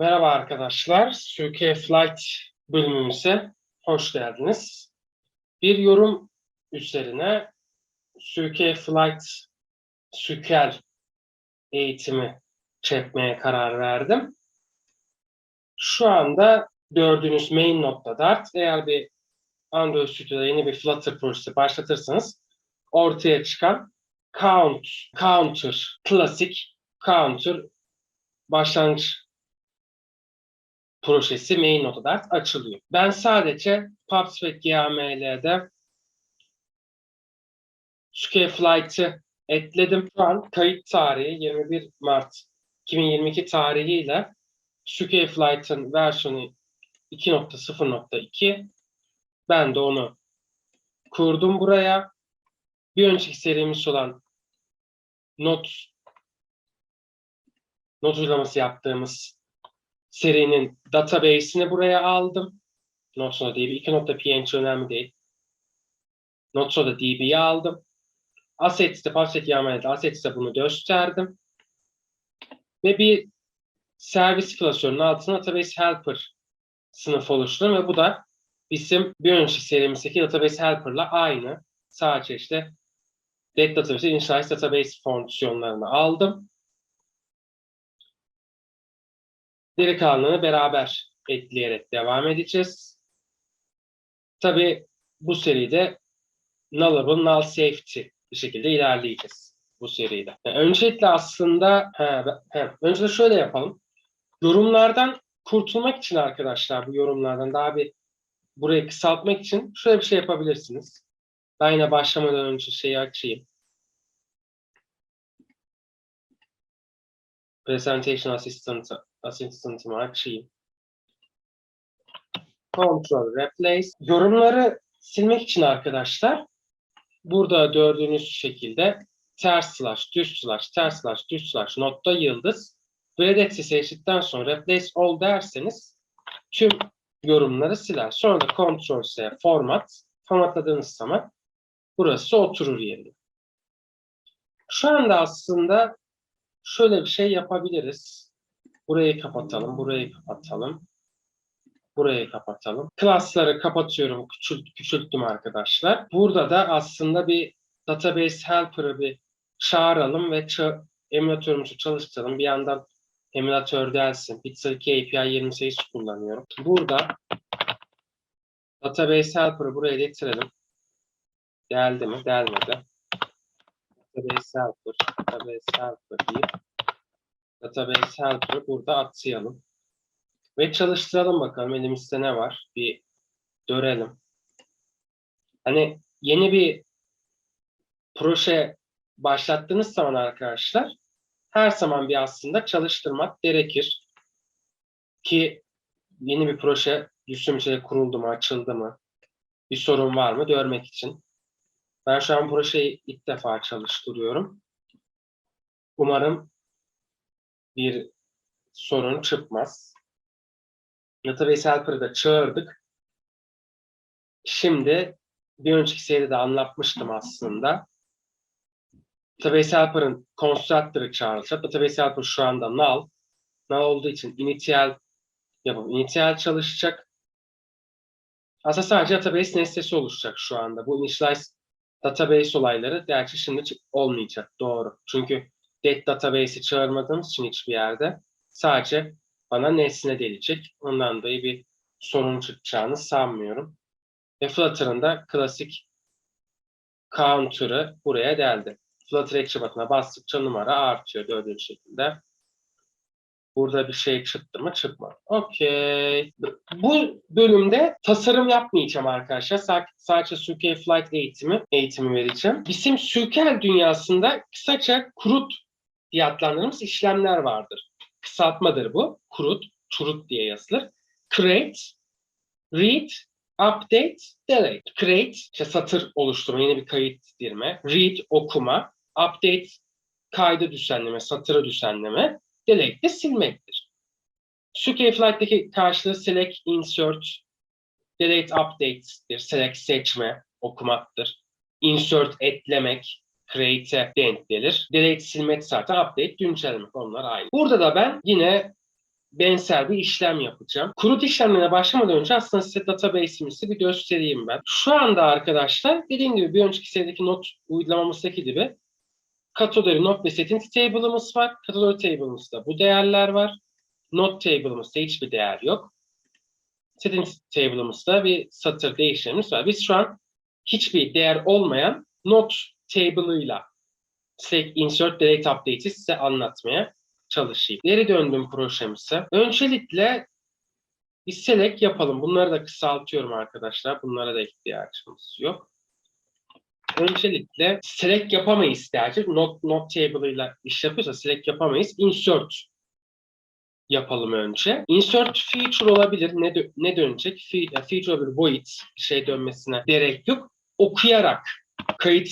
Merhaba arkadaşlar. SUK Flight bölümümüze hoş geldiniz. Bir yorum üzerine SUK Flight Sükel eğitimi çekmeye karar verdim. Şu anda gördüğünüz main nokta Dart. Eğer bir Android Studio'da yeni bir Flutter projesi başlatırsanız ortaya çıkan count, counter, klasik counter başlangıç projesi main nota açılıyor. Ben sadece PubSpec GML'de Scale Flight'ı ekledim. Şu an kayıt tarihi 21 Mart 2022 tarihiyle Scale Flight'ın versiyonu 2.0.2 ben de onu kurdum buraya. Bir önceki serimiz olan not not uygulaması yaptığımız serinin database'ini buraya aldım. Notsoda DB 2.png önemli değil. Notsoda DB'yi aldım. Assets'te, Passat YAML'de Assets'te bunu gösterdim. Ve bir servis klasörünün altına database helper sınıf oluşturdum ve bu da bizim bir önceki serimizdeki database helper'la aynı. Sadece işte Data Database, Initialize Database fonksiyonlarını aldım. Geri kalanını beraber ekleyerek devam edeceğiz. Tabii bu seride nullable, null safety bir şekilde ilerleyeceğiz bu seride. Yani öncelikle aslında he, he, önce de şöyle yapalım. Yorumlardan kurtulmak için arkadaşlar bu yorumlardan daha bir burayı kısaltmak için şöyle bir şey yapabilirsiniz. Ben yine başlamadan önce şeyi açayım. Presentation Assistant açayım. Control Replace. Yorumları silmek için arkadaşlar burada gördüğünüz şekilde ters slash, düz slash, ters slash, düz slash, notta yıldız Redex'i seçtikten sonra Replace All derseniz tüm yorumları siler. Sonra da Ctrl S format formatladığınız zaman burası oturur yerine. Şu anda aslında şöyle bir şey yapabiliriz. Burayı kapatalım, burayı kapatalım. Burayı kapatalım. Klasları kapatıyorum, küçült, küçülttüm arkadaşlar. Burada da aslında bir database helper'ı bir çağıralım ve emülatörümüzü çalıştıralım. Bir yandan emülatör gelsin. Pixel 2 API 28 kullanıyorum. Burada database helper'ı buraya getirelim. Geldi mi? Gelmedi. Database helper, database helper deyip database helper'ı burada atayalım. Ve çalıştıralım bakalım elimizde ne var. Bir görelim. Hani yeni bir proje başlattığınız zaman arkadaşlar her zaman bir aslında çalıştırmak gerekir. Ki yeni bir proje üstüm içinde kuruldu mu, açıldı mı, bir sorun var mı görmek için. Ben şu an projeyi ilk defa çalıştırıyorum. Umarım bir sorun çıkmaz. Database Helper'ı da çağırdık. Şimdi bir önceki seride anlatmıştım aslında. Database Helper'ın constructor'ı çağrılacak. Database Helper şu anda null. Null olduğu için initial yapıp initial çalışacak. Aslında sadece database nesnesi oluşacak şu anda. Bu initialize database olayları gerçi şimdi olmayacak. Doğru. Çünkü date database'i çağırmadığımız için hiçbir yerde sadece bana nesne gelecek. Ondan dolayı bir sorun çıkacağını sanmıyorum. Ve Flutter'ın da klasik counter'ı buraya geldi. Flutter ekşi batına bastıkça numara artıyor gördüğünüz şekilde. Burada bir şey çıktı mı? Çıkmadı. Okey. Bu bölümde tasarım yapmayacağım arkadaşlar. Sadece Sukel Flight eğitimi eğitimi vereceğim. Bizim Sukel dünyasında kısaca kurut diye işlemler vardır. Kısaltmadır bu. Kurut, turut diye yazılır. Create, read, update, delete. Create, işte satır oluşturma, yeni bir kayıt girme. Read, okuma. Update, kaydı düzenleme, satırı düzenleme. Delete de silmektir. Flight'teki karşılığı select, insert, delete updates'tir. Select seçme, okumaktır. Insert eklemek, create'e denk gelir. Delete silmek zaten update güncellemek onlar aynı. Burada da ben yine benzer bir işlem yapacağım. Kurut işlemlerine başlamadan önce aslında size database'imizi bir göstereyim ben. Şu anda arkadaşlar dediğim gibi bir önceki serideki not uygulamamızdaki gibi kategori not ve setting table'ımız var. Kategori table'ımızda bu değerler var. Not table'ımızda hiçbir değer yok. Setting table'ımızda bir satır değişimimiz var. Biz şu an hiçbir değer olmayan not table'ıyla select, insert, delete, update'i size anlatmaya çalışayım. Geri döndüm projemize. Öncelikle bir select yapalım. Bunları da kısaltıyorum arkadaşlar. Bunlara da ihtiyacımız yok. Öncelikle select yapamayız derece. Not, not table ile iş yapıyorsa select yapamayız. Insert yapalım önce. Insert feature olabilir. Ne, dö- ne dönecek? Fe- feature olabilir. Void şey dönmesine gerek yok. Okuyarak kayıt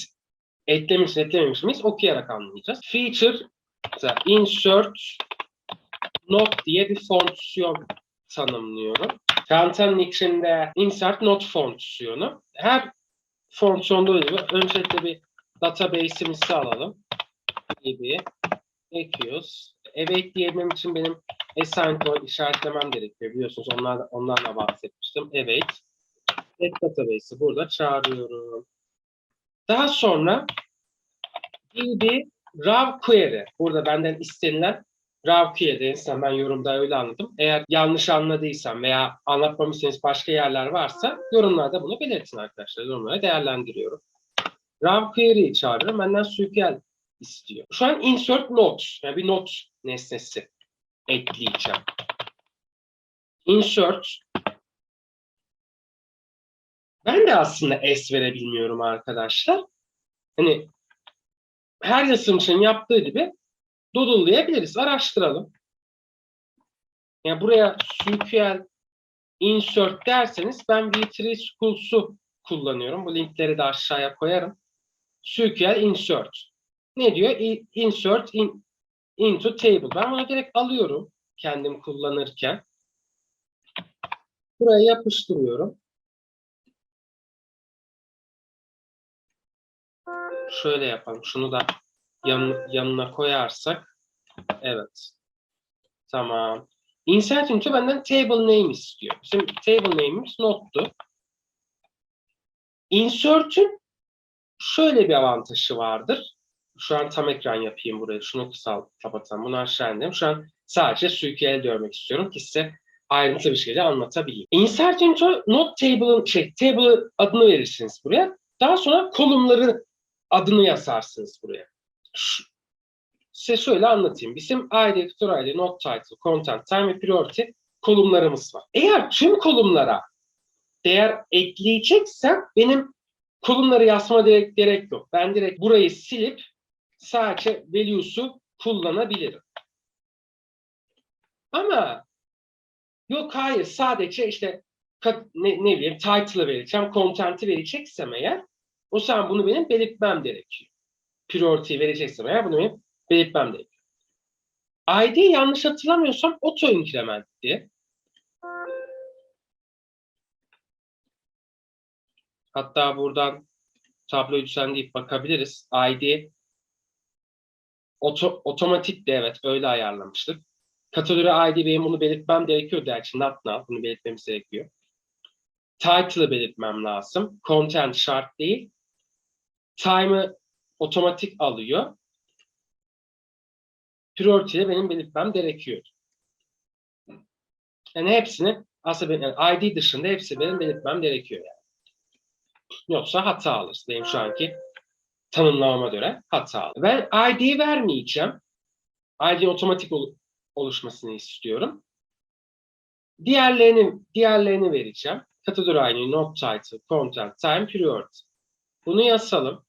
eklemiş eklememiş miyiz? Okuyarak anlayacağız. Feature mesela insert not diye bir fonksiyon tanımlıyorum. Frontend'in içinde insert not fonksiyonu. Her fonksiyonda olduğu gibi öncelikle bir database'imizi alalım. gibi ekliyoruz. Eve ekleyebilmem için benim assign to işaretlemem gerekiyor. Biliyorsunuz onlar, onlarla bahsetmiştim. Evet. Get database'i burada çağırıyorum. Daha sonra db raw query. Burada benden istenilen raw query. Sen ben yorumda öyle anladım. Eğer yanlış anladıysam veya anlatmamışsanız başka yerler varsa yorumlarda bunu belirtin arkadaşlar. Yorumlara değerlendiriyorum. Raw query'yi çağırıyorum. Benden SQL istiyor. Şu an insert note. Yani bir not nesnesi ekleyeceğim. Insert ben de aslında S verebilmiyorum arkadaşlar. Hani her yazılımcının yaptığı gibi doodle'layabiliriz. Araştıralım. Yani buraya SQL insert derseniz ben V3 Schools'u kullanıyorum. Bu linkleri de aşağıya koyarım. SQL insert. Ne diyor? Insert in, into table. Ben bunu direkt alıyorum kendim kullanırken. Buraya yapıştırıyorum. Şöyle yapalım. Şunu da yan, yanına koyarsak. Evet. Tamam. Insert into benden table name istiyor. Şimdi table name'imiz nottu. Insert'ün şöyle bir avantajı vardır. Şu an tam ekran yapayım burayı. Şunu kısalt, kapatalım. Bunu aşağı indim. Şu an sadece SQL görmek istiyorum ki size ayrıntılı bir şekilde anlatabileyim. Insert into not table'ın şey, table adını verirsiniz buraya. Daha sonra kolumları adını yazarsınız buraya. Size şöyle anlatayım. Bizim ID, editor ID, not title, content, time ve priority kolumlarımız var. Eğer tüm kolumlara değer ekleyeceksem benim kolumları yazma gerek, gerek yok. Ben direkt burayı silip sadece values'u kullanabilirim. Ama yok hayır sadece işte ne, ne bileyim title'ı vereceğim, content'i vereceksem eğer o zaman bunu benim belirtmem gerekiyor. Priority vereceksem eğer bunu benim belirtmem gerekiyor. ID yanlış hatırlamıyorsam auto increment'ti. Hatta buradan tablo düzenleyip bakabiliriz. ID oto, otomatik de evet öyle ayarlamıştık. Kategori ID benim bunu belirtmem gerekiyor derken not now bunu belirtmemiz gerekiyor. Title'ı belirtmem lazım. Content şart değil. Time'ı otomatik alıyor. Priority'de benim belirtmem gerekiyor. Yani hepsini aslında benim, yani ID dışında hepsi benim belirtmem gerekiyor yani. Yoksa hata alır. Benim şu anki tanımlamama göre hata alır. Ben ID vermeyeceğim. ID otomatik ol- oluşmasını istiyorum. Diğerlerini diğerlerini vereceğim. Kategori ID, not title, content, time, priority. Bunu yazalım.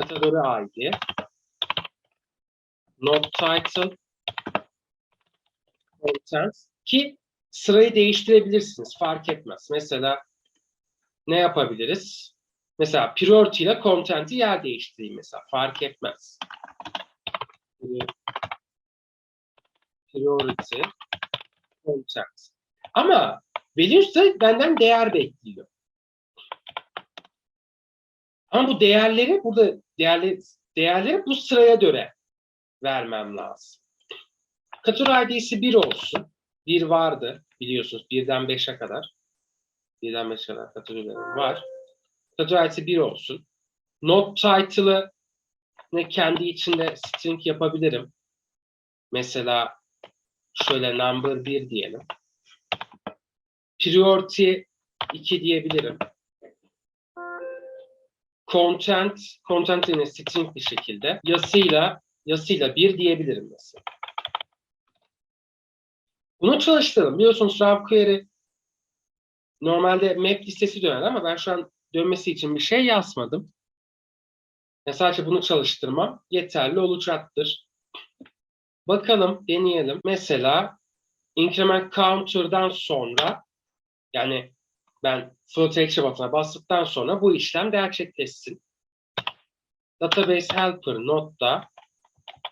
Kategori ID, not title, content ki sırayı değiştirebilirsiniz. Fark etmez. Mesela ne yapabiliriz? Mesela priority ile content'i yer değiştireyim mesela. Fark etmez. Priority, content. Ama de benden değer bekliyor. Ama bu değerleri burada değerli değerleri bu sıraya göre vermem lazım. Katur ID'si 1 olsun. 1 vardı biliyorsunuz 1'den 5'e kadar. 1'den 5'e kadar kategorilerim var. Katur ID'si 1 olsun. Not title'ı ne kendi içinde string yapabilirim. Mesela şöyle number 1 diyelim. Priority 2 diyebilirim. Content, content yine string bir şekilde. Yazıyla, yazıyla 1 diyebilirim mesela. Bunu çalıştıralım. Biliyorsunuz Raw Query normalde map listesi döner ama ben şu an dönmesi için bir şey yazmadım. Yani sadece bunu çalıştırmam yeterli olacaktır. Bakalım, deneyelim. Mesela increment counter'dan sonra yani ben float action button'a bastıktan sonra bu işlem gerçekleşsin. Database helper node'da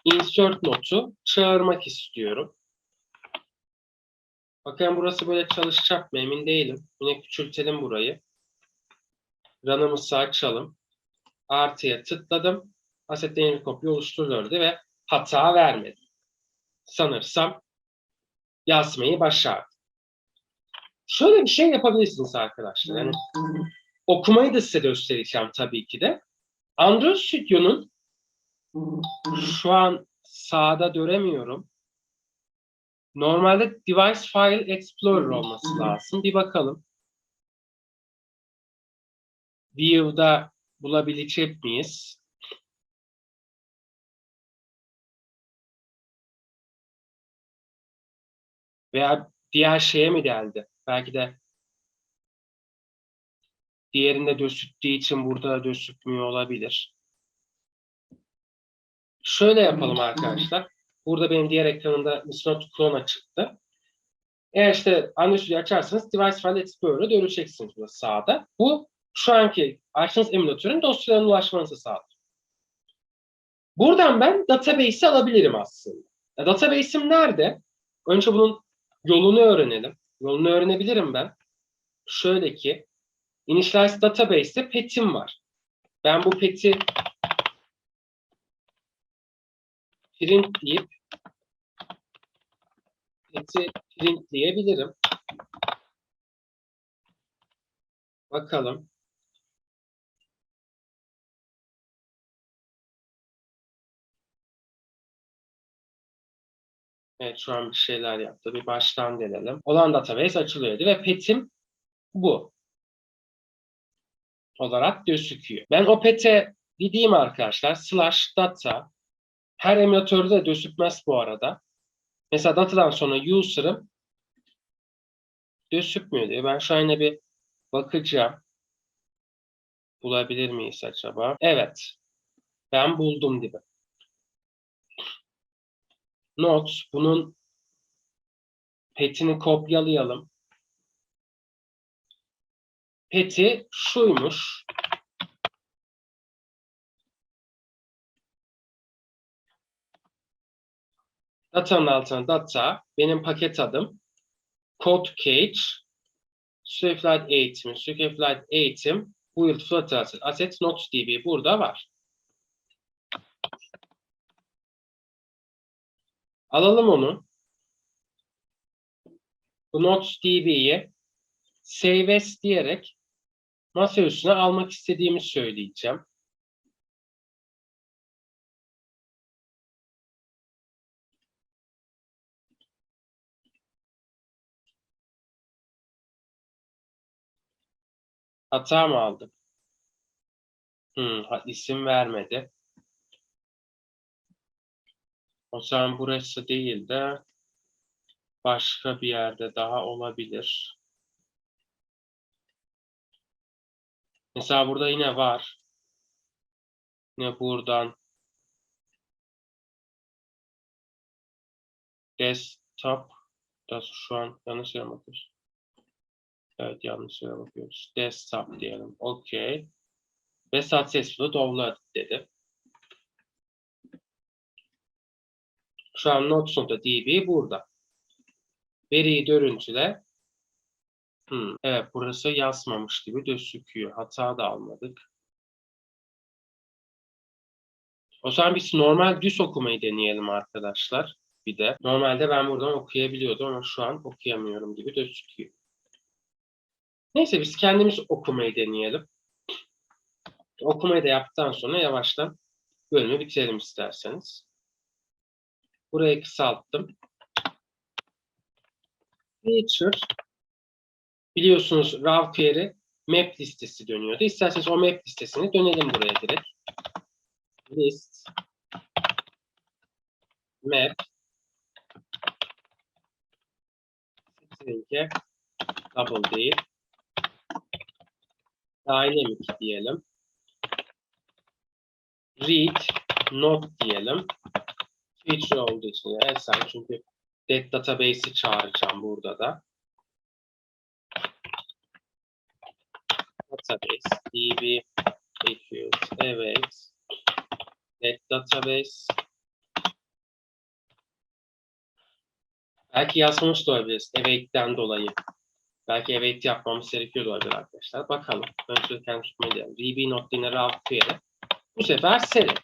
insert note'u çağırmak istiyorum. Bakın burası böyle çalışacak mı emin değilim. Yine küçültelim burayı. Run'ımızı açalım. Artıya tıkladım. Asset yeni bir kopya oluşturuldu ve hata vermedi. Sanırsam yazmayı başardı. Şöyle bir şey yapabilirsiniz arkadaşlar. Yani okumayı da size göstereceğim tabii ki de. Android Studio'nun şu an sağda göremiyorum. Normalde Device File Explorer olması lazım. Bir bakalım. View'da bulabilecek miyiz? Veya diğer şeye mi geldi? Belki de diğerinde gözüktüğü için burada gözükmüyor olabilir. Şöyle yapalım arkadaşlar. Burada benim diğer ekranımda Misnot Chroma çıktı. Eğer işte Android Studio açarsanız Device File Explorer'a göreceksiniz burada sağda. Bu şu anki açtığınız emülatörün dosyalarına ulaşmanızı sağlar. Buradan ben database'i alabilirim aslında. Ya, database'im nerede? Önce bunun yolunu öğrenelim. Yolunu öğrenebilirim ben. Şöyle ki Initialize Database'te pet'im var. Ben bu pet'i print deyip pet'i printleyebilirim. Bakalım. Evet şu an bir şeyler yaptı. Bir baştan denelim. Olan database açılıyordu ve pet'im bu olarak gözüküyor. Ben o pet'e gideyim arkadaşlar. Slash data her emülatörde de bu arada. Mesela datadan sonra user'ım gözükmüyor diye. Ben şu an bir bakacağım. Bulabilir miyiz acaba? Evet. Ben buldum gibi. Notes. Bunun petini kopyalayalım. Peti şuymuş. Datanın altına data, benim paket adım, code cage, Swiftlight eğitim, Swiftlight eğitim, build flutter asset notes db burada var. Alalım onu. Bu notes db'yi save as diyerek masa üstüne almak istediğimi söyleyeceğim. Hata mı aldık? Hmm, isim vermedi. O zaman burası değil de başka bir yerde daha olabilir. Mesela burada yine var. Yine buradan desktop da şu an yanlış yere bakıyoruz. Evet yanlış yere bakıyoruz. Desktop diyelim. Okey. Ve successfully downloaded dedi. Şu an Notes'un DB burada. Veriyi görüntüle. Hmm, evet burası yazmamış gibi gözüküyor. Hata da almadık. O zaman biz normal düz okumayı deneyelim arkadaşlar. Bir de normalde ben buradan okuyabiliyordum ama şu an okuyamıyorum gibi gözüküyor. Neyse biz kendimiz okumayı deneyelim. Okumayı da yaptıktan sonra yavaştan bölümü bitirelim isterseniz. Burayı kısalttım. Feature biliyorsunuz raw query map listesi dönüyordu. İsterseniz o map listesini dönelim buraya direkt. List map string'e double değil dynamic diyelim. Read not diyelim. Feature olduğu için de assign çünkü that database'i çağıracağım burada da. Database db equals evet that database Belki yazmamış da olabiliriz. Await'ten dolayı. Belki await yapmamız gerekiyor da olabilir arkadaşlar. Bakalım. Ben şöyle kendi tutmayı diyelim. db not dinner out query. Bu sefer select.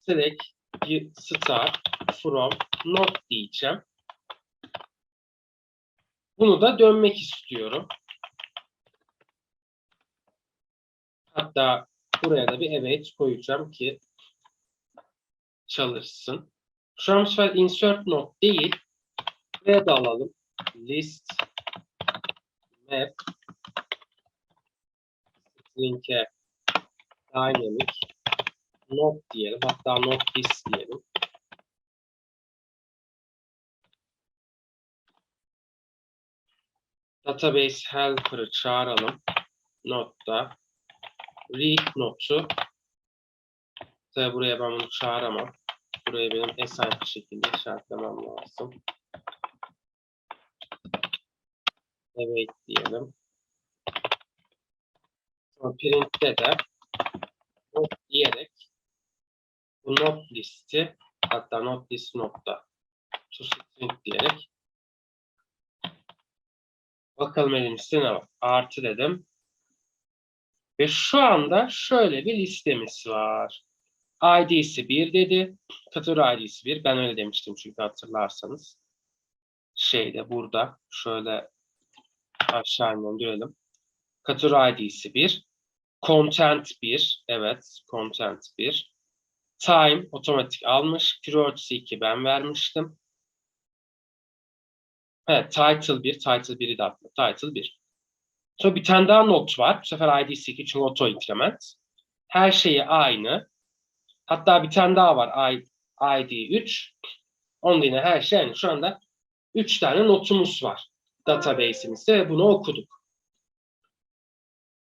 Select bir start from not diyeceğim. Bunu da dönmek istiyorum. Hatta buraya da bir await koyacağım ki çalışsın. Şu an bu sefer insert not değil. Buraya da alalım. List map string'e dynamic not diyelim. Hatta not list diyelim. Database helper'ı çağıralım. Notta read notu Tabi buraya ben bunu çağıramam. Buraya benim assign bir şekilde işaretlemem lazım. Evet diyelim. Print'te de not diyerek bu not listi hatta not list nokta to string diyerek bakalım elimizde ne var. Artı dedim. Ve şu anda şöyle bir listemiz var. ID'si 1 dedi. Kategori ID'si 1. Ben öyle demiştim çünkü hatırlarsanız. Şeyde burada şöyle aşağı indirelim. Kategori ID'si 1. Content 1. Evet. Content 1. Time otomatik almış. Priority 2 ben vermiştim. Evet. Title 1. Title 1'i de atma. Title 1. Sonra bir tane daha not var. Bu sefer ID'si 2 çünkü auto increment. Her şeyi aynı. Hatta bir tane daha var. ID 3. Onun yine her şey aynı. Şu anda 3 tane notumuz var database'imizde ve bunu okuduk.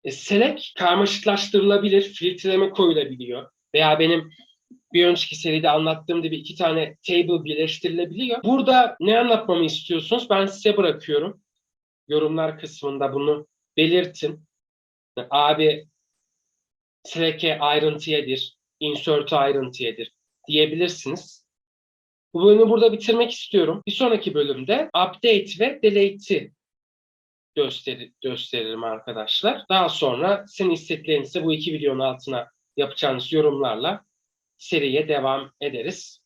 E, select karmaşıklaştırılabilir, filtreleme koyulabiliyor veya benim bir önceki seride anlattığım gibi iki tane table birleştirilebiliyor. Burada ne anlatmamı istiyorsunuz? Ben size bırakıyorum. Yorumlar kısmında bunu belirtin. Abi select'e ayrıntıyadır, insert ayrıntıyadır diyebilirsiniz. Bu bölümü burada bitirmek istiyorum. Bir sonraki bölümde update ve delete'i gösterir, gösteririm arkadaşlar. Daha sonra senin isteklerinizi bu iki videonun altına yapacağınız yorumlarla seriye devam ederiz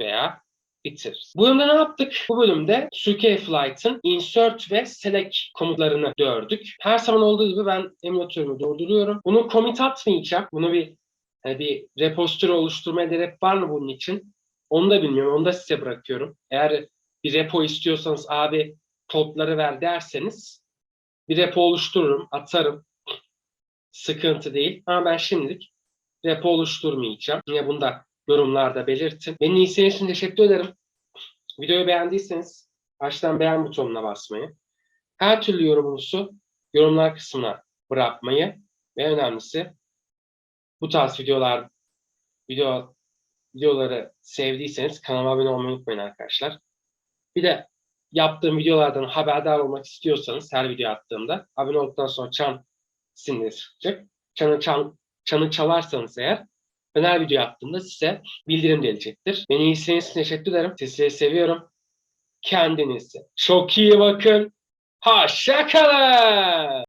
veya bitiririz. Bu bölümde ne yaptık? Bu bölümde Flight'ın insert ve select komutlarını gördük. Her zaman olduğu gibi ben emülatörümü durduruyorum. Bunu commit atmayacağım. Bunu bir hani bir repository oluşturmaya gerek var mı bunun için? Onu da bilmiyorum. Onu da size bırakıyorum. Eğer bir repo istiyorsanız abi kodları ver derseniz bir repo oluştururum, atarım. Sıkıntı değil. Ama ben şimdilik repo oluşturmayacağım. Yine bunu da yorumlarda belirtin. Beni izlediğiniz için teşekkür ederim. Videoyu beğendiyseniz baştan beğen butonuna basmayı, her türlü yorumunuzu yorumlar kısmına bırakmayı ve önemlisi bu tarz videolar video videoları sevdiyseniz kanalıma abone olmayı unutmayın arkadaşlar. Bir de yaptığım videolardan haberdar olmak istiyorsanız her video attığımda abone olduktan sonra çan simgesi çıkacak. Çanı, çan, çanı çalarsanız eğer ben her video attığımda size bildirim gelecektir. Beni için teşekkür ederim. Sizleri seviyorum. Kendinize çok iyi bakın. Hoşça kalın.